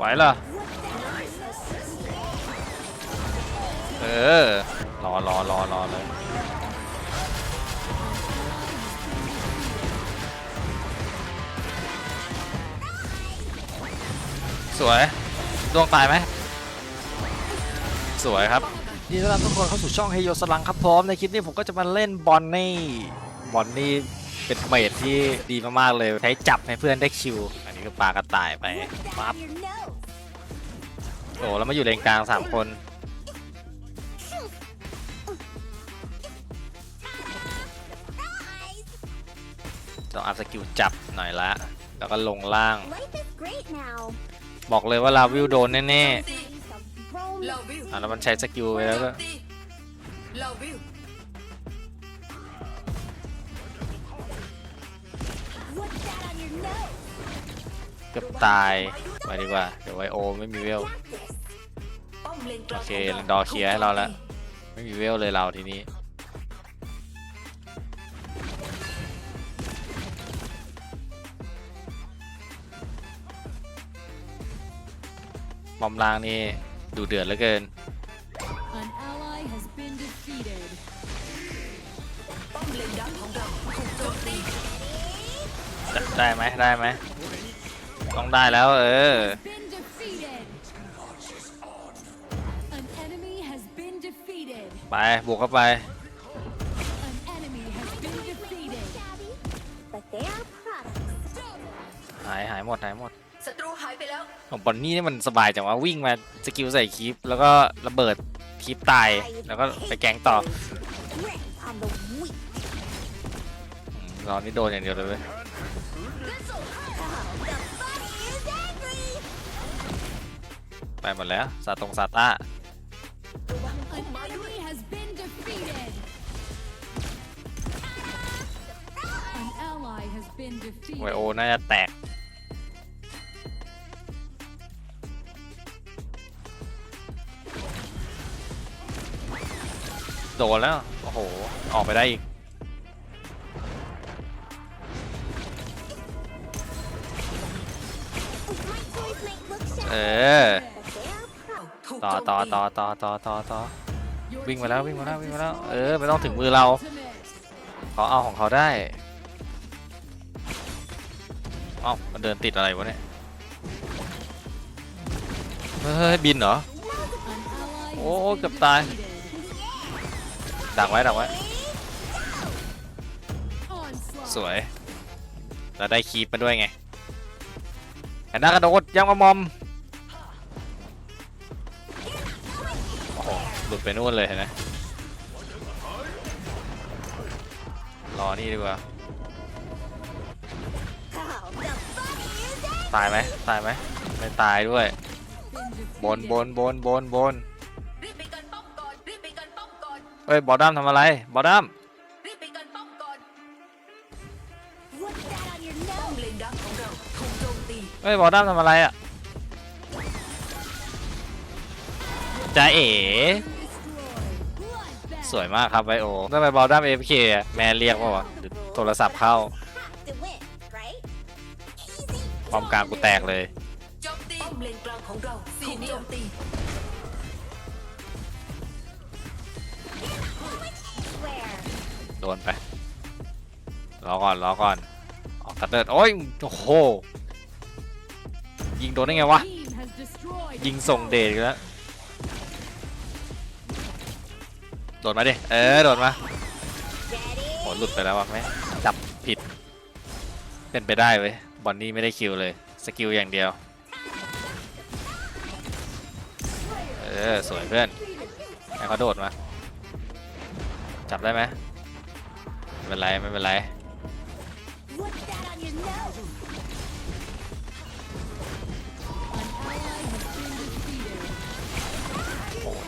ไหวเหรอเออ รอรอรอรอเลย สวยดวงตายไหม สวยครับยินดีต้อนรับทุกคนเข้าสู่ช่องเฮโยสลังครับพร้อมในคลิปนี้ผมก็จะมาเล่นบอลนี่ บอลนี่เป็นเมดที่ดีมากๆเลย ใช้จับให้เพื่อนได้คิว อันนี้ก็ปลากระต่ายไปปั๊บ โอ้แล้วมาอยู่เลนกลางสามคน ต้องอัพสกิลจับหน่อยละ แล้วก็ลงล่าง บอกเลยว่าลาวิวโดนแน่ๆอะแล้วมันใช้สกิลไปแล้วก็เกือบตายไปดีกว่า เดี๋ยวไวโอไม่มีเวล โอเคขงดอเคลียร์ให้เราแล้ว ไม่มีเวลเลยเราทีนี้ บอมลางนี่ดูเดือดเหลือเกิน ได้ไหมได้ไหมต้องได้แล้วเออ ไปบุกเข้าไป An enemy has been defeated. But they are products. หายหายหมดหายหมดศัตรูหายไปแล้ว ของบอนนี่นี่มันสบายจังว่าวิ่งมาสกิลใส่คลิป แล้วก็ระเบิดคลิปตาย แล้วก็ไปแกงต่อ Grip on the weak. อืมรอนี่โดนอย่างเดียวเลยเว้ย Oh, the body is angry. ไปหมดแล้วซาตรงซาต้า ไวโอน่าจะแตก โดนแล้ว โอ้โห ออกไปได้อีก เออ ต่อต่อต่อต่อต่อต่อต่อวิ่งมาแล้ววิ่งมาแล้ววิ่งมาแล้ว เออ ไม่ต้องถึงมือเรา เขาเอาของเขาได้ เอ้ามันเดินติดอะไรวะเนี่ย เฮ้ย บินเหรอ An ally has Oh, been gặp tai. defeated. ดักไว้ ดักไว้ สวยแล้วได้คีปมาด้วยไงแอนนากระโดดยังมามอม โอ้โห หลุดไปนู่นเลยเห็นไหมรอนี่ดีกว่า ตายไหมตายไหมไม่ตายด้วย Been บนบน defeated. บนบนบนรีบไปกันป้อมก่อนรีบไปกันป้อมก่อนเฮ้ยบอดัมทำอะไรบอดัมรีบไปกันป้อมก่อน What's that on your ป้อม nose? เลนดักของเราถูกโจมตีเฮ้ยบอดัมทำอะไรอะจ้าเอ๋ Destroyed. Bloodbath. สวยมากครับไบโอทำไมบอดัมเอฟเคแม่เรียกว่าวะหรือโทรศัพท์เข้า Easy. ความกลางกูแตกเลยโจมตีป้อมเลนกลางของเราถูกโจมตีโดนไปรอก่อนรอก่อนออกตัดเดินโอ้ยโอ้โหยิงโดนได้ไงวะยิงส่งเดชแล้วโดดมาดิเออโดดมาโหหลุดไปแล้ววะแม่จับผิดเป็นไปได้เว้ย บอนนี่ไม่ได้คิวเลย สกิลอย่างเดียว เออ สวยเพื่อนให้เขาโดดมา จับได้ไหมไม่เป็นไร ไม่เป็นไร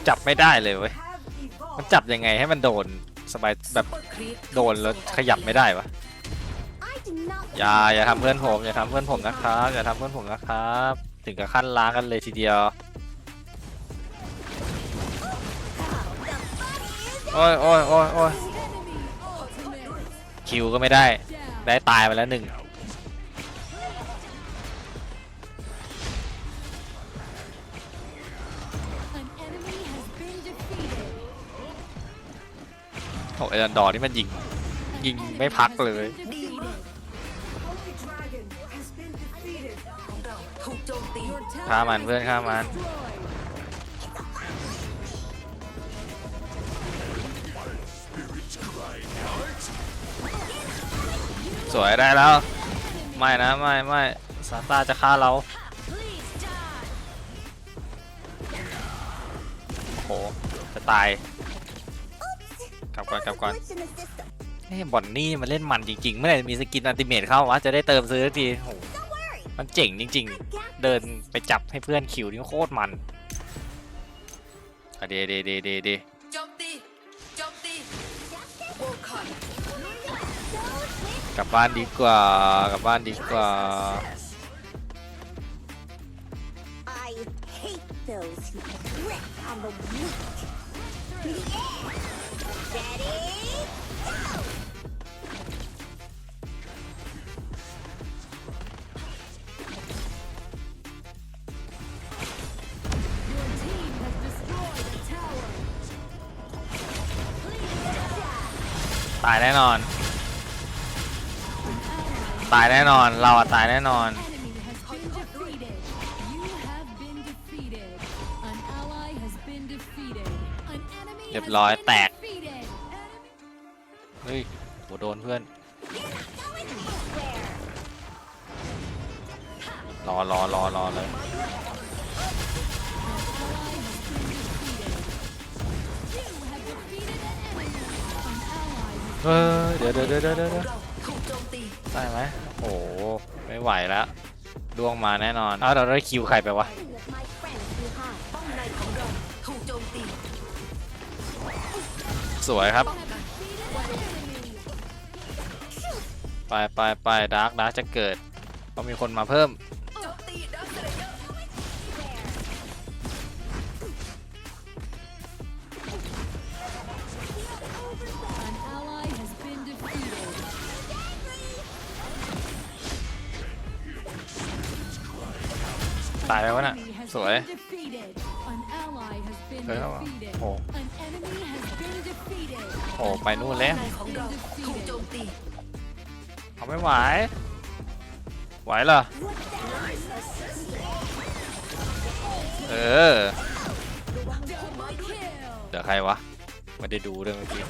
จับไม่ได้เลยเว้ย มันจับยังไงให้มันโดนสบายแบบโดนแล้วขยับไม่ได้วะ อย่าอย่าทำเพื่อนผมอย่าทำเพื่อนผมนะครับอย่าทำเพื่อนผมนะครับ ถึงกับขั้นล้างกันเลยทีเดียวโอ้ยโอ้ยโอ้ยโอ้ยคิวก็ไม่ได้ ได้ตายไปแล้วหนึ่งโอ้ยดันดอนี่มันยิงยิงไม่พักเลย ฆ่ามันเพื่อนฆ่ามันสวยได้แล้ว ไม่นะ ไม่ไม่ซาต้าจะฆ่าเราโอ้โหจะตาย กลับก่อนกลับก่อนเฮ้บอนนี่มันเล่นมันจริงๆเมื่อไหร่มีสกินอันติเมทเข้าวะ จะได้เติมซื้อสักทีโอ้โห มันเจ๋งจริง ๆ เดินไปจับให้เพื่อนคิวนี่โคตรมันอะเดเดเดเดเดโจมตีโจมตีโวคอนกลับบ้านดีกว่ากลับบ้านดีกว่า I hate those who rip on the weak. Yeah. Ready? Go! ตายแน่นอน ตายแน่นอน เราอะตายแน่นอน Enemy has been defeated. You have been defeated. An ally has been defeated. An enemy เรียบ has ร้อย been แตก defeated. เฮ้ยโหโดนเพื่อน You're not going anywhere. รอรอรอรอเลย An เออเดี๋ยวเดี๋ยวเดี๋ยวเดี๋ยวเดี๋ยวเราถูกโจมตีได้ไหมโอ้โหไม่ไหวแล้วดวงมาแน่นอนอ้าวเราได้คิวใครไปวะ With my friends behind. ป้อมในของเราถูกโจมตีสวยครับ have defeated an enemy. ไปไปไปดาร์กดาร์กจะเกิดต้องมีคนมาเพิ่ม ตายแล้ววะน่ะ Enemy has สวย been defeated. An ally has been เฮ้ยเอาวะ defeated. โอ้ An enemy has been defeated. โอ้ไปนู่นแล้วในของเราถูกโจมตีเขาไม่ไหวไหวเหรอเออ Double kill. เดี๋ยวใครวะไม่ได้ดูเรื่องเมื่อกี้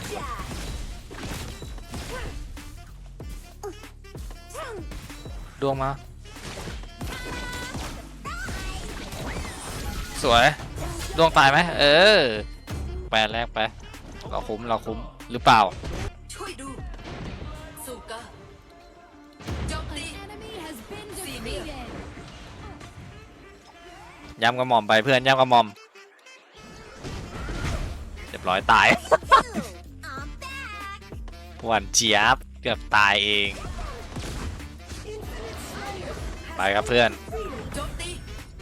ดวงมา สวยดวงตายไหมเออแปดแรกไปเราคุ้มเราคุ้มหรือเปล่าช่วยดูสุกะโจม An ตี enemy has been Female. defeated. ย้ำกระหม่อมไปเพื่อนย้ำกระหม่อมเรียบร้อยตาย I'm back. หวันเจี๊ยบเกือบตายเอง ไปครับเพื่อนโจมตี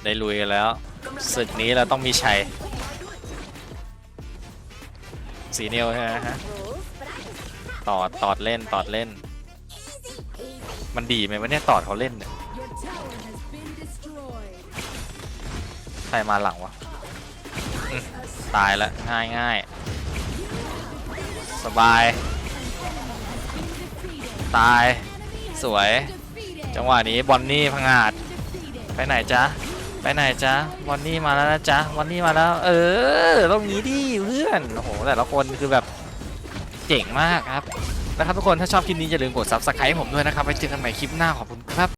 ได้ลุยกันแล้วกำลัง ศึกนี้เราต้องมีชัย สีเนียวใช่ไหมฮะ ตอด ตอดเล่น ตอดเล่น มันดีไหมวะเนี่ยตอดเขาเล่นเนี่ยใครมาหลังวะ ตายล้วง่ายง่ายสบาย ตาย สวย จังหวะนี้บอนนี่พังอาจ ไปไหนจ๊ะ ไปไหนจ๊ะวันนี้มาแล้วนะจ๊ะวันนี้มาแล้ว เออต้องงี้ดิเพื่อนโอ้โหแต่ละคนคือแบบเจ๋งมากครับนะครับทุกคนถ้าชอบคลิปนี้อย่าลืมกด subscribe ให้ผมด้วยนะครับไว้เจอกันใหม่คลิปหน้าขอบคุณครับ